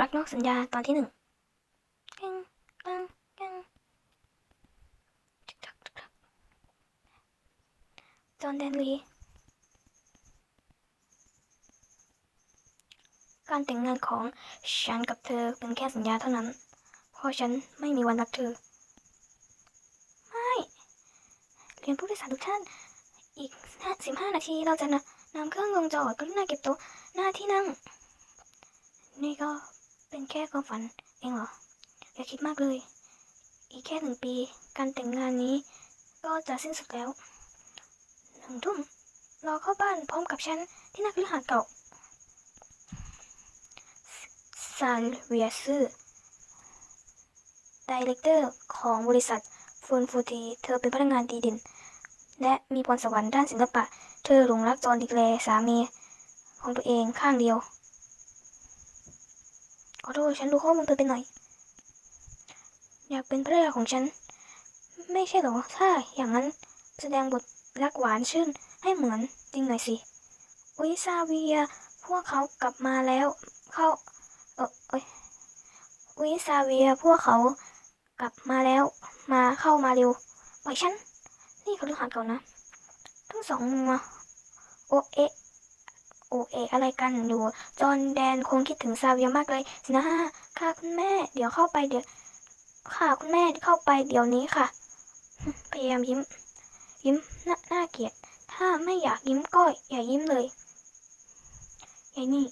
รักนอกสัญญาตอนที่หนึ่งกังแกงจึกทักจึกทักจอห์นแดนลีการแต่งงานของฉันกับเธอเป็นแค่สัญญาเท่านั้น เพราะฉันไม่มีวันรักเธอ ไม่เรียนผู้โดยสารทุกท่าน อีกสิบห้านาทีเราจะนำนำเครื่องลงจอดกรุณาเก็บโต๊ะหน้าที่นั่ง นี่ก็ เป็นแค่ความฝันเองเหรอ อย่าคิดมากเลย อีกแค่หนึ่งปี การแต่งงานนี้ ก็จะสิ้นสุดแล้ว หนึ่งทุ่มรอเข้าบ้านพร้อมกับฉันที่นักฤหาสน์เก่าซาลเวียซึดีเลกเตอร์ของบริษัทฟูนฟูที เธอเป็นพนักงานดีเด่น และมีพรสวรรค์ด้านศิลปะ เธอหลงรักจอห์นดิกแลสามีของตัวเองข้างเดียว ขอโทษฉันดูข้อมูลเธอไปหน่อย อยากเป็นภรรยาของฉัน ไม่ใช่หรอ ถ้าอย่างนั้นแสดงบทรักหวานชื่นให้เหมือนจริงหน่อยสิ อุยซาเวีย พวกเขากลับมาแล้ว เข้าเออเอ้ยวิซาเวีย พวกเขากลับมาแล้ว มาเข้ามาเร็วปล่อยฉัน นี่เขาเรื่อหัดก่อนนะ ทั้งสองมัวโอเอะ โอเอะอะไรกันอยู่ จอห์นแดนคงคิดถึงซาเวียมากเลยสินะค่ะคุณแม่ เดี๋ยวเข้าไปเดี๋ยว ค่ะคุณแม่เข้าไปเดี๋ยวนี้ค่ะ พยายามยิ้ม ยิ้มหน่าหน่าเกลียด ถ้าไม่อยากยิ้มก็อย่ายิ้มเลยยายนี่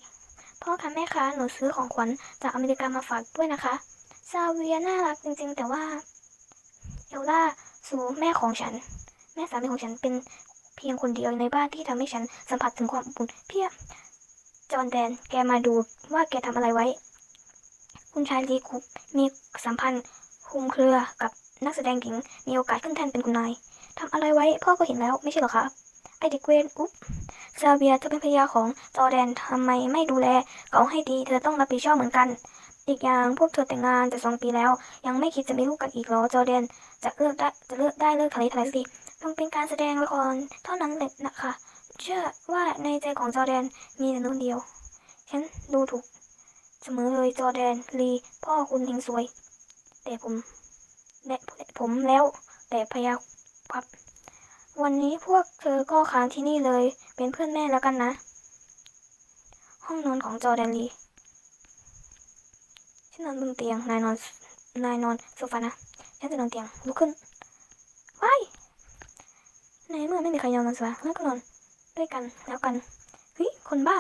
พ่อคะแม่คะหนูซื้อของขวัญจากอเมริกามาฝากด้วยนะคะซาเวียน่ารักจริง ๆ แต่ว่าเอลล่าสูแม่ของฉัน แม่สามีของฉันเป็น เพียงคนเดียวในบ้านที่ทำให้ฉันสัมผัสถึงความอบอุ่นเพียบจอนแดน แกมาดูว่าแกทำอะไรไว้ คุณชายลีคุปมีสัมพันธ์คุมเครือกับนักแสดงหญิง มีโอกาสขึ้นแทนเป็นคุณนายทำอะไรไว้พ่อก็เห็นแล้วไม่ใช่หรอคะไอเด็กเวนอุ๊บซาเวียเธอเป็นภรรยาของจอแดนทำไมไม่ดูแลเขาให้ดีเธอต้องรับผิดชอบเหมือนกัน อีกอย่างพวกเธอแต่งงานจะสองปีแล้ว ยังไม่คิดจะมีลูกกันอีกเหรอจอร์แดน จะเลิกได้จะเลิกได้เลิกทะเลทลายสิต้องเป็นการแสดงละครเท่านั้นแหละนะคะ เชื่อว่าในใจของจอร์แดนมีแต่นุ่นเดียว ฉันดูถูกเสมอเลยจอร์แดนลีพ่อคุณเฮงสวย แต่ผมและผมแล้ว แต่พยาครับ วันนี้พวกเธอก็ค้างที่นี่เลย เป็นเพื่อนแม่แล้วกันนะ ห้องนอนของจอแดนลี ฉันนอนบนเตียง นายนอน นายนอนโซฟานะ ฉันจะนอนเตียง ลุกขึ้นว้ายในเมื่อไม่มีใครยอมนอนโซฟางั้วก็นอนด้วยกันแล้วกัน เฮ้ย คนบ้า